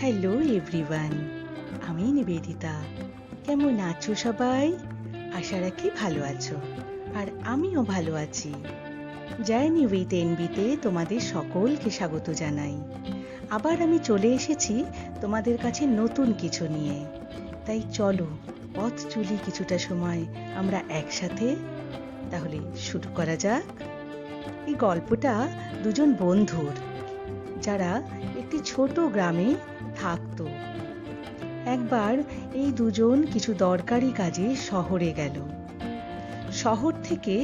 Hello everyone আমি নিবেদিতা। কেমন আছো সবাই? আশা রাখি ভালো আছো। আর আমিও ভালো আছি। জার্নি উইথ এনবিতে তোমাদের সকলকে স্বাগত জানাই। আবার আমি চলে এসেছি তোমাদের কাছে নতুন কিছু নিয়ে। তাই চলো, পথ চুলি কিছুটা সময় আমরা একসাথে। তাহলে শুরু করা যাক। এই গল্পটা দুজন বন্ধুর। যারা একটি ছোট গ্রামে থাকতো। একবার এই দুজন কিছু দরকারি কাজে শহরে গেল। শহর থেকে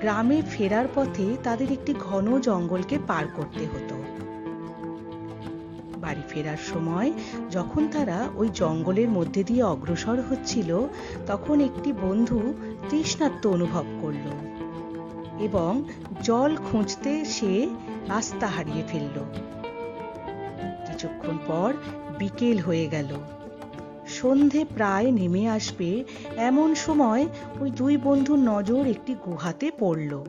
গ্রামে ফেরার পথে তাদের একটি ঘন জঙ্গলকে পার করতে হতো। বাড়ি ফেরার সময় যখন তারা ওই জঙ্গলের মধ্যে দিয়ে অগ্রসর হচ্ছিল, তখন একটি বন্ধু তৃষ্ণার্ত অনুভব করল এবং জল খুঁজতে সে রাস্তা হারিয়ে ফেলল। কিছুক্ষণ পর বিকেল হয়ে গেল। সন্ধে প্রায় নেমে আসবে, এমন সময় ওই দুই বন্ধুর নজর একটি গুহাতে পড়ল।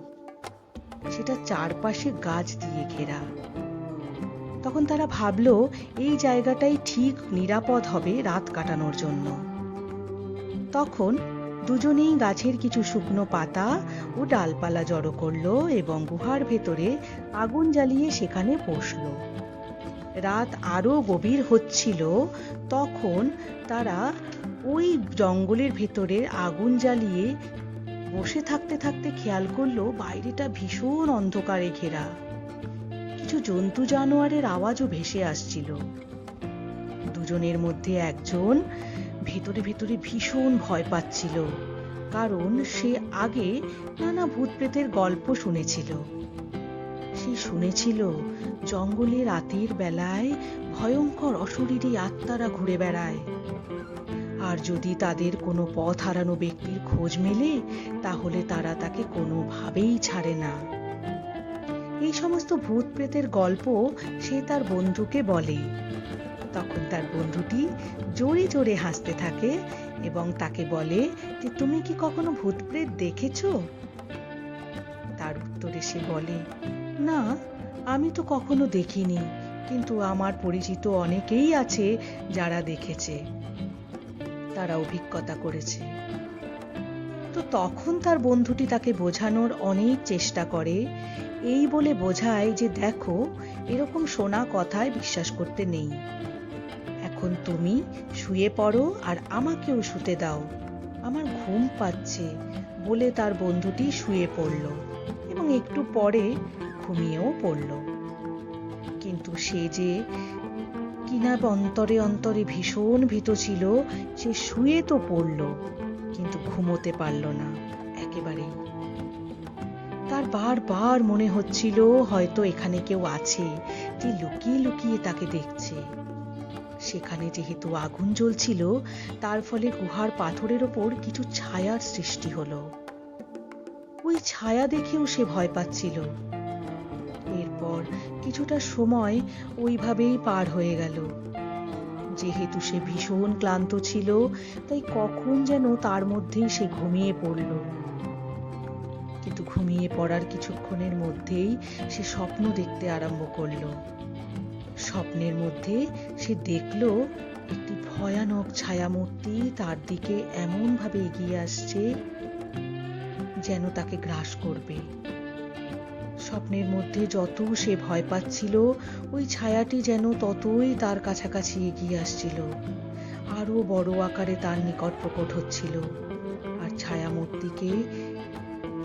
সেটা চারপাশে গাছ দিয়ে ঘেরা। তখন তারা ভাবল, এই জায়গাটাই ঠিক নিরাপদ হবে রাত কাটানোর জন্য। তখন দুজনেই গাছের কিছু শুকনো পাতা ও ডালপালা জড়ো করল এবং গুহার ভেতরে আগুন জ্বালিয়ে সেখানে বসল। রাত আরও গভীর হচ্ছিল, তখন তারা ওই জঙ্গলের ভেতরে আগুন জ্বালিয়ে বসে থাকতে থাকতে খেয়াল করল, বাইরেটা ভীষণ অন্ধকারে ঘেরা। কিছু জন্তু জানোয়ারের আওয়াজও ভেসে আসছিল। দুজনের মধ্যে একজন ভেতরে ভেতরে ভীষণ ভয় পাচ্ছিল, কারণ সে আগে নানা ভূত প্রেতের গল্প শুনেছিল। সে শুনেছিল, জঙ্গলে রাতের বেলায় ভয়ঙ্কর অশরীরী আত্মারা ঘুরে বেড়ায়। আর যদি তাদের কোনো পথ হারানো ব্যক্তির খোঁজ মেলে, তাহলে তারা তাকে কোনোভাবেই ছাড়ে না। এই সমস্ত ভূত প্রেতের গল্প সে তার বন্ধুকে বলে। তখন তার বন্ধুটি জোরে জোরে হাসতে থাকে এবং তাকে বলে যে, তুমি কি কখনো ভূত প্রেত দেখেছ? তার উত্তরে সে বলে না, আমি তো কখনো দেখিনি, কিন্তু আমার পরিচিত অনেকেই আছে যারা দেখেছে। তারা অভিজ্ঞতা করেছে। তো তখন তার বন্ধুটি তাকে বোঝানোর অনেক চেষ্টা করে, এই বলে বোঝায় যে, দেখো, এরকম শোনা কথায় বিশ্বাস করতে নেই। এখন তুমি শুয়ে পড়ো আর আমাকেও শুতে দাও। আমার ঘুম পাচ্ছে, বলে তার বন্ধুটি শুয়ে পড়ল। এবং একটু পরে ঘুমিয়েও পড়ল। কিন্তু সে যে কিনা অন্তরে অন্তরে ভীষণ ভীত ছিল, সে শুয়ে তো পড়ল, কিন্তু ঘুমোতে পারল না একেবারেই। তার বারবার মনে হচ্ছিল, হয়তো এখানে কেউ আছে যে লুকিয়ে লুকিয়ে তাকে দেখছে। সেখানে যেহেতু আগুন জ্বলছিল, তার ফলে গুহার পাথরের ওপর কিছু ছায়ার সৃষ্টি হলো। ওই ছায়া দেখেও সে ভয় পাচ্ছিল। এরপর কিছুটা সময় ওইভাবেই পার হয়ে গেল। যেহেতু সে ভীষণ ক্লান্ত ছিল, তাই কখন যেন তার মধ্যেই সে ঘুমিয়ে পড়ল। কিন্তু ঘুমিয়ে পড়ার কিছুক্ষণের মধ্যেই সে স্বপ্ন দেখতে আরম্ভ করল। স্বপ্নের মধ্যে সে দেখল, একটি ভয়ানক ছায়ামূর্তি তার দিকে এমনভাবে এগিয়ে আসছে যেন তাকে গ্রাস করবে। স্বপ্নের মধ্যে যত সে ভয় পাচ্ছিল, ওই ছায়াটি যেন ততই তার কাছাকাছি এগিয়ে আসছিল। আরও বড় আকারে তার নিকট প্রকট হচ্ছিল। আর ছায়ামূর্তিকে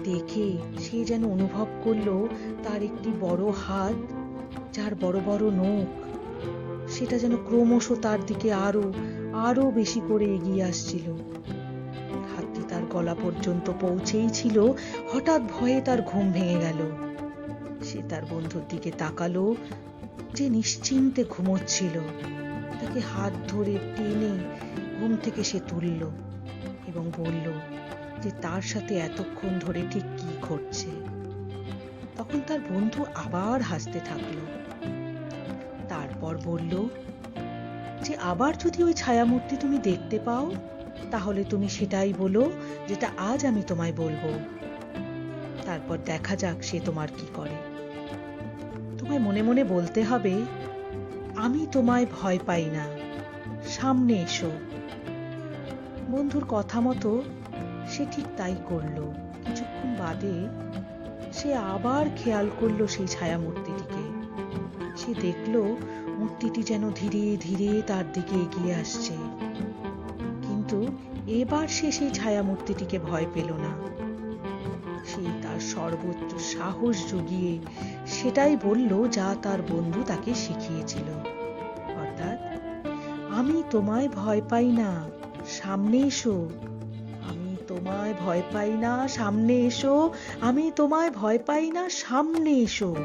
দেখে সে যেন অনুভব করল তার একটি বড় হাত, যার বড় বড় নখ, সেটা যেন ক্রমশ তার দিকে আরও আরও বেশি করে এগিয়ে আসছিল। গলা পর্যন্ত পৌঁছেই ছিল, হঠাৎ ভয়ে তার ঘুম ভেঙে গেল। সে তার বন্ধুর দিকে তাকালো, যে নিশ্চিন্তে ঘুমোচ্ছিল। তাকে হাত ধরে টেনে ঘুম থেকে সে তুলল এবং বলল যে তার সাথে এতক্ষণ ধরে ঠিক কি ঘটছে। তখন তার বন্ধু আবার হাসতে থাকল। তারপর বলল, যে আবার যদি ওই ছায়ামূর্তি তুমি দেখতে পাও তাহলে তুমি সেটাই বলো যেটা আজ আমি তোমায় বলব। তারপর দেখা যাক সে তোমার কি করে। তোমায় মনে মনে বলতে হবে, আমি তোমায় ভয় পাই না। সামনে এসো। বন্ধুর কথা মতো সে ঠিক তাই করল। কিছুক্ষণ বাদে সে আবার খেয়াল করল সেই ছায়া মূর্তিটিকে সে দেখল মূর্তিটি যেন ধীরে ধীরে তার দিকে এগিয়ে আসছে। কিন্তু এবার সে সেই ছায়া মূর্তিটিকে ভয় পেল না। সে তার সর্বোচ্চ সাহস জুগিয়ে সেটাই বলল যা তার বন্ধু তাকে শিখিয়েছিল। অর্থাৎ, আমি তোমায় ভয় পাই না, সামনে এসো। আমি তোমায় ভয় পাই না, সামনে এসো। আমি তোমায় ভয় পাই না, সামনে এসো।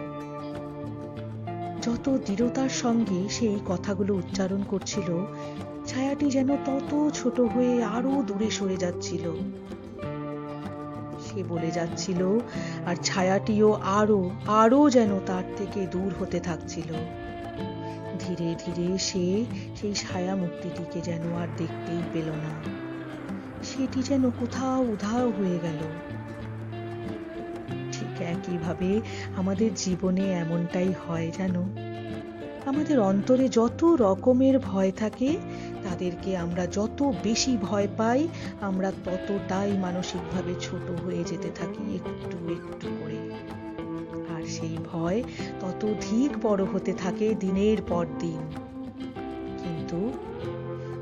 যত দৃঢ়তার সঙ্গে সে এই কথাগুলো উচ্চারণ করছিল, ছায়াটি যেন তত ছোট হয়ে আরও দূরে সরে যাচ্ছিল। সে বলে যাচ্ছিল, আর ছায়াটিও আরও আরও যেন তার থেকে দূর হতে থাকছিল। ধীরে ধীরে সে সেই ছায়া মূর্তিটিকে যেন আর দেখতেই পেল না। সেটি যেন কোথাও উধাও হয়ে গেল। একইভাবে আমাদের জীবনে এমনটাই হয় জানো? আমাদের অন্তরে যত রকমের ভয় থাকে, তাদেরকে আমরা যত বেশি ভয় পাই, আমরা ততটাই মানসিকভাবে ছোট হয়ে যেতে থাকি একটু একটু করে। আর সেই ভয় ততোধিক বড় হতে থাকে দিনের পর দিন। কিন্তু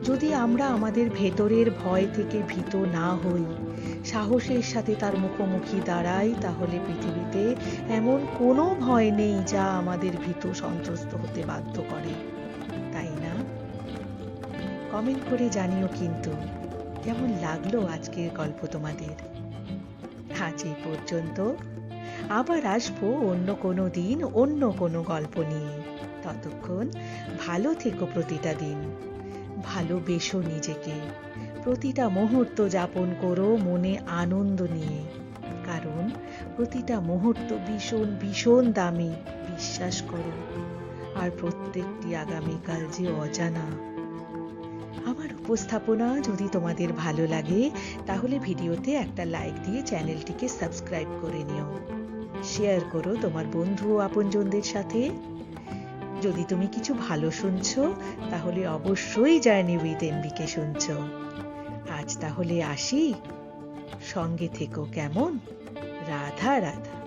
যদি আমরা আমাদের ভেতরের ভয় থেকে ভীত না হই সাহসের সাথে তার মুখোমুখি দাঁড়াই, তাহলে পৃথিবীতে এমন কোনো ভয় নেই যা আমাদের ভীত সন্ত্রস্ত হতে বাধ্য করে। তাই না? কমেন্ট করে জানিও কিন্তু, কেমন লাগল আজকের গল্প তোমাদের? আজ এই পর্যন্ত। আবার আসব অন্য কোনো দিন, অন্য কোনো গল্প নিয়ে। ততক্ষণ ভালো থেকো প্রতিটা দিন। ভালোবেসো নিজেকে। প্রতিটা মুহূর্ত যাপন করো মনে আনন্দ নিয়ে। কারণ প্রতিটা মুহূর্ত ভীষণ ভীষণ দামি, বিশ্বাস করো। আর প্রত্যেকটি আগামীকাল যে অজানা। আমার উপস্থাপনা যদি তোমাদের ভালো লাগে, তাহলে ভিডিওতে একটা লাইক দিয়ে চ্যানেলটিকে সাবস্ক্রাইব করে নিও। শেয়ার করো তোমার বন্ধু ও আপনজনদের সাথে। যদি তুমি কিছু ভালো শুনছো, তাহলে অবশ্যই জার্নি উইথ এমবিকে শুনছো। তাহলে আসি। সঙ্গে থেকো কেমন। রাধা রাধা।